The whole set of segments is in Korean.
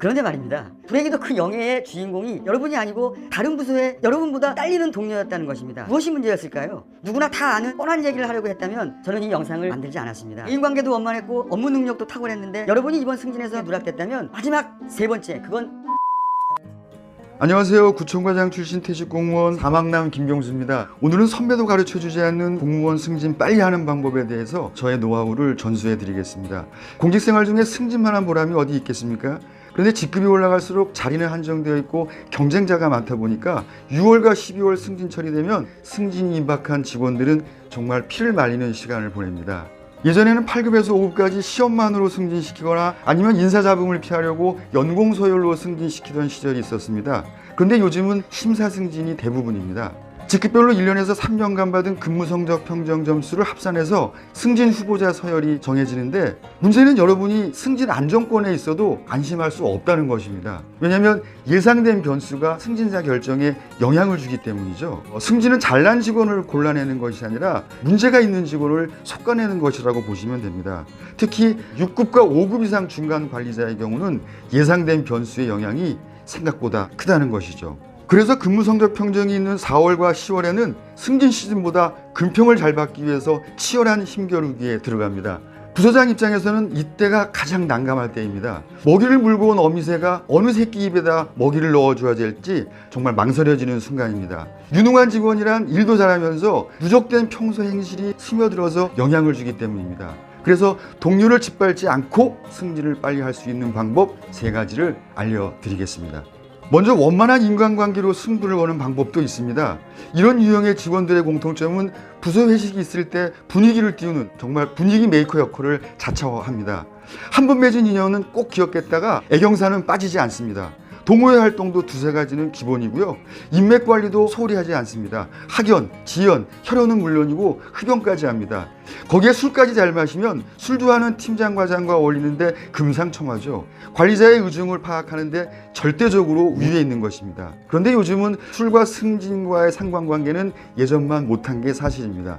그런데 말입니다. 불행히도 그 영예의 주인공이 여러분이 아니고 다른 부서의 여러분보다 딸리는 동료였다는 것입니다. 무엇이 문제였을까요? 누구나 다 아는 뻔한 얘기를 하려고 했다면 저는 이 영상을 만들지 않았습니다. 인관계도 원만했고 업무 능력도 탁월했는데 여러분이 이번 승진에서 누락됐다면 마지막 세 번째 그건 안녕하세요. 구청과장 출신 퇴직 공무원 사막남 김경수입니다. 오늘은 선배도 가르쳐 주지 않는 공무원 승진 빨리 하는 방법에 대해서 저의 노하우를 전수해 드리겠습니다. 공직 생활 중에 승진만한 보람이 어디 있겠습니까? 그런데 직급이 올라갈수록 자리는 한정되어 있고 경쟁자가 많다 보니까 6월과 12월 승진 처리되면 승진이 임박한 직원들은 정말 피를 말리는 시간을 보냅니다. 예전에는 8급에서 5급까지 시험만으로 승진시키거나 아니면 인사잡음을 피하려고 연공 서열로 승진시키던 시절이 있었습니다. 그런데 요즘은 심사 승진이 대부분입니다. 직급별로 1년에서 3년간 받은 근무 성적 평정 점수를 합산해서 승진 후보자 서열이 정해지는데 문제는 여러분이 승진 안정권에 있어도 안심할 수 없다는 것입니다. 왜냐하면 예상된 변수가 승진자 결정에 영향을 주기 때문이죠. 어, 승진은 잘난 직원을 골라내는 것이 아니라 문제가 있는 직원을 솎아내는 것이라고 보시면 됩니다. 특히 6급과 5급 이상 중간 관리자의 경우는 예상된 변수의 영향이 생각보다 크다는 것이죠. 그래서 근무 성적 평정이 있는 4월과 10월에는 승진 시즌보다 근평을 잘 받기 위해서 치열한 힘겨루기에 들어갑니다. 부서장 입장에서는 이때가 가장 난감할 때입니다. 먹이를 물고 온 어미새가 어느 새끼 입에다 먹이를 넣어줘야 될지 정말 망설여지는 순간입니다. 유능한 직원이란 일도 잘하면서 누적된 평소 행실이 스며들어서 영향을 주기 때문입니다. 그래서 동료를 짓밟지 않고 승진을 빨리 할 수 있는 방법 세 가지를 알려드리겠습니다. 먼저 원만한 인간관계로 승부를 거는 방법도 있습니다. 이런 유형의 직원들의 공통점은 부서 회식이 있을 때 분위기를 띄우는 정말 분위기 메이커 역할을 자처합니다. 한 번 맺은 인연은 꼭 기억했다가 애경사는 빠지지 않습니다. 동호회 활동도 두세 가지는 기본이고요. 인맥 관리도 소홀히 하지 않습니다. 학연, 지연, 혈연은 물론이고 흡연까지 합니다. 거기에 술까지 잘 마시면 술도 하는 팀장 과장과 어울리는데 금상첨화죠. 관리자의 의중을 파악하는데 절대적으로 위에 있는 것입니다. 그런데 요즘은 술과 승진과의 상관관계는 예전만 못한 게 사실입니다.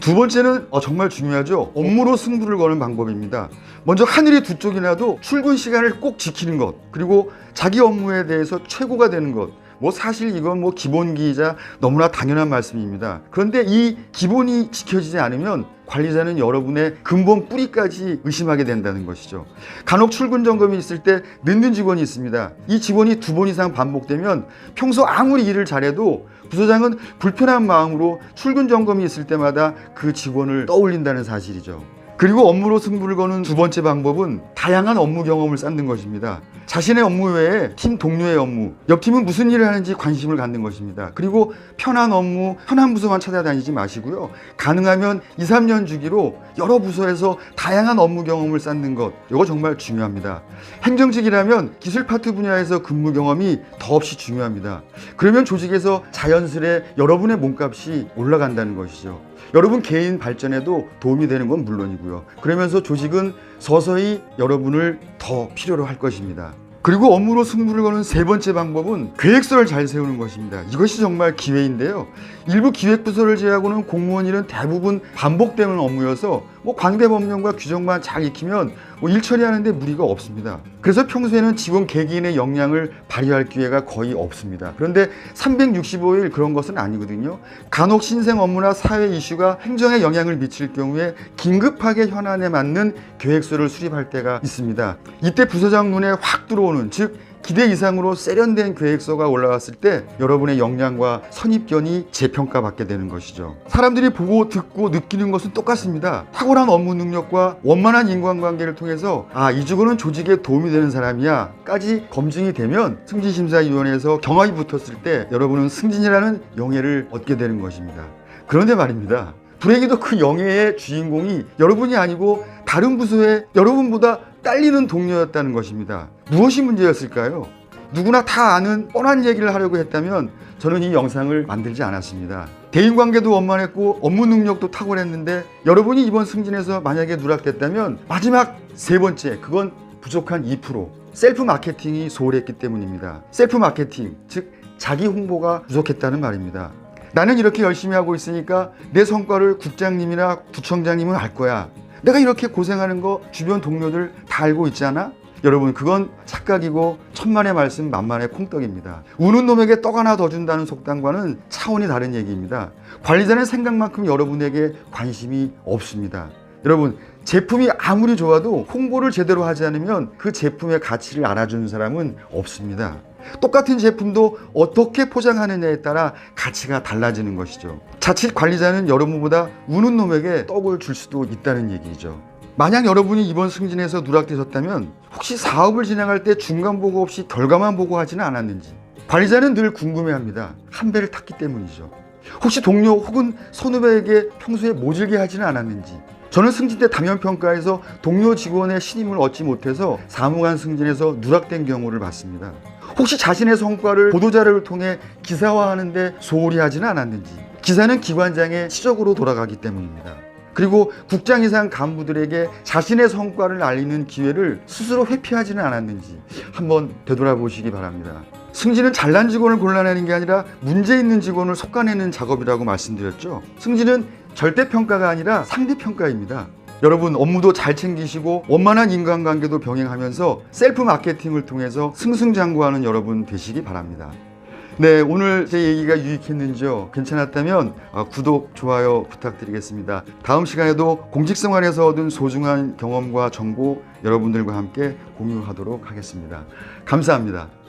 두 번째는 어, 정말 중요하죠. 업무로 승부를 거는 방법입니다. 먼저 하늘이 두 쪽이 나도 출근 시간을 꼭 지키는 것, 그리고 자기 업무에 대해서 최고가 되는 것. 뭐 사실 이건 뭐 기본기이자 너무나 당연한 말씀입니다. 그런데 이 기본이 지켜지지 않으면 관리자는 여러분의 근본 뿌리까지 의심하게 된다는 것이죠. 간혹 출근 점검이 있을 때 늦는 직원이 있습니다. 이 직원이 두 번 이상 반복되면 평소 아무리 일을 잘해도 부서장은 불편한 마음으로 출근 점검이 있을 때마다 그 직원을 떠올린다는 사실이죠. 그리고 업무로 승부를 거는 두 번째 방법은 다양한 업무 경험을 쌓는 것입니다. 자신의 업무 외에 팀 동료의 업무, 옆 팀은 무슨 일을 하는지 관심을 갖는 것입니다. 그리고 편한 업무, 편한 부서만 찾아다니지 마시고요. 가능하면 2, 3년 주기로 여러 부서에서 다양한 업무 경험을 쌓는 것, 이거 정말 중요합니다. 행정직이라면 기술 파트 분야에서 근무 경험이 더없이 중요합니다. 그러면 조직에서 자연스레 여러분의 몸값이 올라간다는 것이죠. 여러분 개인 발전에도 도움이 되는 건 물론이고요. 그러면서 조직은 서서히 여러분을 더 필요로 할 것입니다. 그리고 업무로 승부를 거는 세 번째 방법은 계획서를 잘 세우는 것입니다. 이것이 정말 기회인데요. 일부 기획부서를 제외하고는 공무원 일은 대부분 반복되는 업무여서 뭐 관계법령과 규정만 잘 익히면 뭐 일 처리하는데 무리가 없습니다. 그래서 평소에는 직원 개개인의 역량을 발휘할 기회가 거의 없습니다. 그런데 365일 그런 것은 아니거든요. 간혹 신생 업무나 사회 이슈가 행정에 영향을 미칠 경우에 긴급하게 현안에 맞는 계획서를 수립할 때가 있습니다. 이때 부서장 눈에 확 들어오는 즉 기대 이상으로 세련된 계획서가 올라왔을 때 여러분의 역량과 선입견이 재평가받게 되는 것이죠. 사람들이 보고 듣고 느끼는 것은 똑같습니다. 탁월한 업무 능력과 원만한 인간관계를 통해서 아, 이 직원은 조직에 도움이 되는 사람이야 까지 검증이 되면 승진심사위원회에서 경합이 붙었을 때 여러분은 승진이라는 영예를 얻게 되는 것입니다. 그런데 말입니다. 불행히도 그 영예의 주인공이 여러분이 아니고 다른 부서의 여러분보다 딸리는 동료였다는 것입니다. 무엇이 문제였을까요? 누구나 다 아는 뻔한 얘기를 하려고 했다면 저는 이 영상을 만들지 않았습니다. 대인관계도 원만했고 업무 능력도 탁월했는데 여러분이 이번 승진에서 만약에 누락됐다면 마지막 세 번째 그건 부족한 2% 셀프 마케팅이 소홀했기 때문입니다. 셀프 마케팅 즉 자기 홍보가 부족했다는 말입니다. 나는 이렇게 열심히 하고 있으니까 내 성과를 국장님이나 구청장님은 알 거야. 내가 이렇게 고생하는 거 주변 동료들 다 알고 있잖아? 여러분 그건 착각이고 천만의 말씀 만만의 콩떡입니다. 우는 놈에게 떡 하나 더 준다는 속담과는 차원이 다른 얘기입니다. 관리자는 생각만큼 여러분에게 관심이 없습니다. 여러분 제품이 아무리 좋아도 홍보를 제대로 하지 않으면 그 제품의 가치를 알아주는 사람은 없습니다. 똑같은 제품도 어떻게 포장하느냐에 따라 가치가 달라지는 것이죠. 자칫 관리자는 여러분보다 우는 놈에게 떡을 줄 수도 있다는 얘기죠. 만약 여러분이 이번 승진에서 누락되셨다면 혹시 사업을 진행할 때 중간 보고 없이 결과만 보고 하지는 않았는지 관리자는 늘 궁금해합니다. 한 배를 탔기 때문이죠. 혹시 동료 혹은 선후배에게 평소에 모질게 하지는 않았는지 저는 승진 때 담연 평가에서 동료 직원의 신임을 얻지 못해서 사무관 승진에서 누락된 경우를 봤습니다. 혹시 자신의 성과를 보도자료를 통해 기사화하는데 소홀히 하지는 않았는지 기사는 기관장의 시적으로 돌아가기 때문입니다. 그리고 국장 이상 간부들에게 자신의 성과를 알리는 기회를 스스로 회피하지는 않았는지 한번 되돌아보시기 바랍니다. 승진은 잘난 직원을 골라내는 게 아니라 문제 있는 직원을 솎아내는 작업이라고 말씀드렸죠. 승진은 절대평가가 아니라 상대평가입니다. 여러분 업무도 잘 챙기시고 원만한 인간관계도 병행하면서 셀프 마케팅을 통해서 승승장구하는 여러분 되시기 바랍니다. 네, 오늘 제 얘기가 유익했는지요? 괜찮았다면 아, 구독, 좋아요 부탁드리겠습니다. 다음 시간에도 공직생 활에서 얻은 소중한 경험과 정보 여러분들과 함께 공유하도록 하겠습니다. 감사합니다.